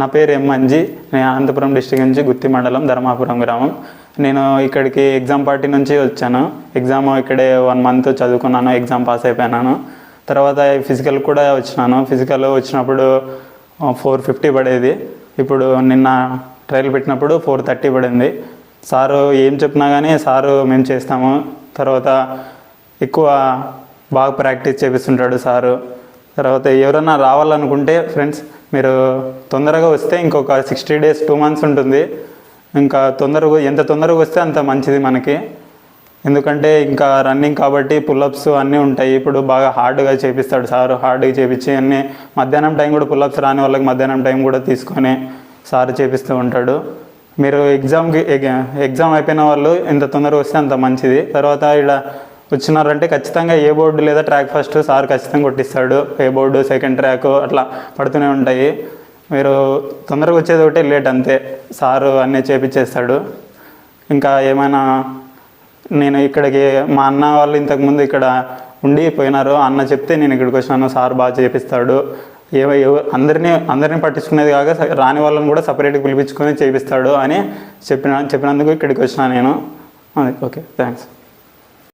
నా పేరు ఎం మంజి నేను అనంతపురం డిస్టిక్ నుంచి గుత్తి మండలం ధర్మాపురం గ్రామం. నేను ఇక్కడికి ఎగ్జామ్ పార్టీ నుంచి వచ్చాను. ఎగ్జామ్ ఇక్కడే వన్ మంత్ చదువుకున్నాను ఎగ్జామ్ పాస్ అయిపోయినాను. తర్వాత ఫిజికల్ కూడా వచ్చినాను. ఫిజికల్ వచ్చినప్పుడు ఫోర్ ఫిఫ్టీ పడేది. ఇప్పుడు నిన్న ట్రయల్ పెట్టినప్పుడు ఫోర్ థర్టీ పడింది. సారు ఏం చెప్పినా కానీ సారు మేము చేస్తాము. తర్వాత ఎక్కువ బాగా ప్రాక్టీస్ చేపిస్తుంటాడు సారు. తర్వాత ఎవరైనా రావాలనుకుంటే ఫ్రెండ్స్ మీరు తొందరగా వస్తే ఇంకొక సిక్స్టీ డేస్ టూ మంత్స్ ఉంటుంది. ఇంకా తొందరగా ఎంత తొందరగా వస్తే అంత మంచిది మనకి. ఎందుకంటే ఇంకా రన్నింగ్ కాబట్టి పుల్లప్స్ అన్నీ ఉంటాయి. ఇప్పుడు బాగా హార్డ్గా చేపిస్తాడు సార్. హార్డ్గా చేపించి అన్నీ మధ్యాహ్నం టైం కూడా పుల్అప్స్ రాని వాళ్ళకి మధ్యాహ్నం టైం కూడా తీసుకొని సార్ చేపిస్తూ ఉంటాడు. మీరు ఎగ్జామ్కి ఎగ్జామ్ అయిపోయిన వాళ్ళు ఎంత తొందరగా వస్తే అంత మంచిది. తర్వాత ఇలా వచ్చినారంటే ఖచ్చితంగా ఏ బోర్డు లేదా ట్రాక్ ఫస్ట్ సార్ ఖచ్చితంగా కొట్టిస్తాడు. ఏ బోర్డు సెకండ్ ట్రాక్ అట్లా పడుతూనే ఉంటాయి. మీరు తొందరగా వచ్చేది ఒకటే లేట్ అంతే. సారు అన్నీ చేపించేస్తాడు ఇంకా ఏమైనా నేను ఇక్కడికి మా అన్న వాళ్ళు ఇంతకుముందు ఇక్కడ ఉండి పోయినారు. అన్న చెప్తే నేను ఇక్కడికి వచ్చినాను. సార్ బాగా చేపిస్తాడు. ఏవో అందరినీ అందరినీ పట్టించుకునేది కాక రాని వాళ్ళని కూడా సపరేట్గా పిలిపించుకొని చేపిస్తాడు అని చెప్పిన చెప్పినందుకు ఇక్కడికి వచ్చిన నేను. Okay thanks